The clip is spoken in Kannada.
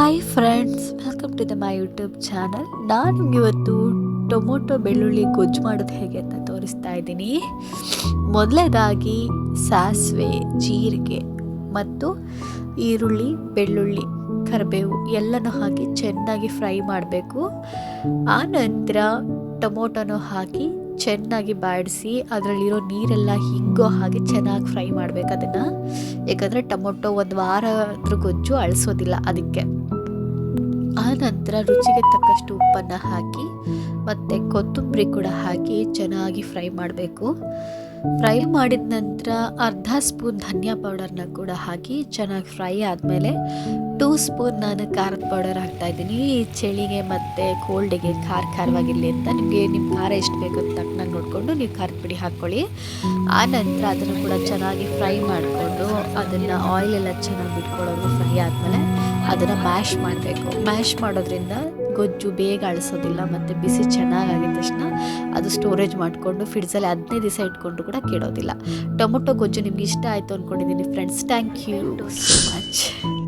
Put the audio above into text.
Hi friends welcome to the my YouTube channel ನಾನು ಇವತ್ತು ಟೊಮೊಟೊ ಬೆಳ್ಳುಳ್ಳಿ ಗೊಜ್ಜು ಮಾಡೋದು ಹೇಗೆ ಅಂತ ತೋರಿಸ್ತಾ ಇದ್ದೀನಿ. ಮೊದಲನೇದಾಗಿ ಸಾಸಿವೆ, ಜೀರಿಗೆ ಮತ್ತು ಈರುಳ್ಳಿ, ಬೆಳ್ಳುಳ್ಳಿ, ಕರಿಬೇವು ಎಲ್ಲನೂ ಹಾಕಿ ಚೆನ್ನಾಗಿ ಫ್ರೈ ಮಾಡಬೇಕು. ಆನಂತರ ನಂತರ ಟೊಮೊಟೊನೂ ಹಾಕಿ ಚೆನ್ನಾಗಿ ಬಾಡಿಸಿ, ಅದರಲ್ಲಿರೋ ನೀರೆಲ್ಲ ಹಿಂಗೋ ಹಾಗೆ ಚೆನ್ನಾಗಿ ಫ್ರೈ ಮಾಡಬೇಕು ಅದನ್ನು. ಯಾಕಂದರೆ ಟೊಮೊಟೊ ಒಂದು ವಾರ ಅದ್ರ ಗೊಜ್ಜು ಅಳಿಸೋದಿಲ್ಲ ಅದಕ್ಕೆ. ಆ ನಂತರ ರುಚಿಗೆ ತಕ್ಕಷ್ಟು ಉಪ್ಪನ್ನು ಹಾಕಿ, ಮತ್ತು ಕೊತ್ತಂಬರಿ ಕೂಡ ಹಾಕಿ ಚೆನ್ನಾಗಿ ಫ್ರೈ ಮಾಡಬೇಕು. ಫ್ರೈ ಮಾಡಿದ ನಂತರ ಅರ್ಧ ಸ್ಪೂನ್ ಧನಿಯಾ ಪೌಡರ್ನ ಕೂಡ ಹಾಕಿ ಚೆನ್ನಾಗಿ ಫ್ರೈ ಆದಮೇಲೆ ಟೂ ಸ್ಪೂನ್ ನಾನು ಖಾರದ ಪೌಡರ್ ಹಾಕ್ತಾ ಇದ್ದೀನಿ. ಈ ಚಳಿಗೆ ಮತ್ತು ಕೋಲ್ಡಿಗೆ ಖಾರ ಖಾರವಾಗಿರಲಿ ಅಂತ ನಿಮಗೆ ನಿಮ್ಮ ಖಾರ ಎಷ್ಟು ಬೇಕು ಅಂತ ತಕ್ಕನಾಗಿ ನೋಡಿಕೊಂಡು ನೀವು ಖಾರದ ಪುಡಿ ಹಾಕ್ಕೊಳ್ಳಿ ಆ ನಂತರ ಅದನ್ನು ಕೂಡ ಚೆನ್ನಾಗಿ ಫ್ರೈ ಮಾಡಿಕೊಂಡು ಅದನ್ನು ಆಯಿಲೆಲ್ಲ ಚೆನ್ನಾಗಿ ಬಿಟ್ಕೊಳ್ಳೋದು ಫ್ರೈ ಆದಮೇಲೆ ಅದನ್ನು ಮ್ಯಾಶ್ ಮಾಡಬೇಕು. ಮ್ಯಾಶ್ ಮಾಡೋದ್ರಿಂದ ಗೊಜ್ಜು ಬೇಗ ಅಳಿಸೋದಿಲ್ಲ ಮತ್ತು ಬಿಸಿ ಚೆನ್ನಾಗಾಗಿದ ತಕ್ಷಣ ಅದು ಸ್ಟೋರೇಜ್ ಮಾಡಿಕೊಂಡು ಫ್ರಿಡ್ಜಲ್ಲಿ ಹದಿನೈದು ದಿವಸ ಇಟ್ಕೊಂಡು ಕೂಡ ಕೆಡೋದಿಲ್ಲ. ಟೊಮೊಟೊ ಗೊಜ್ಜು ನಿಮ್ಗೆ ಇಷ್ಟ ಆಯಿತು ಅಂದ್ಕೊಂಡಿದ್ದೀನಿ friends thank you so much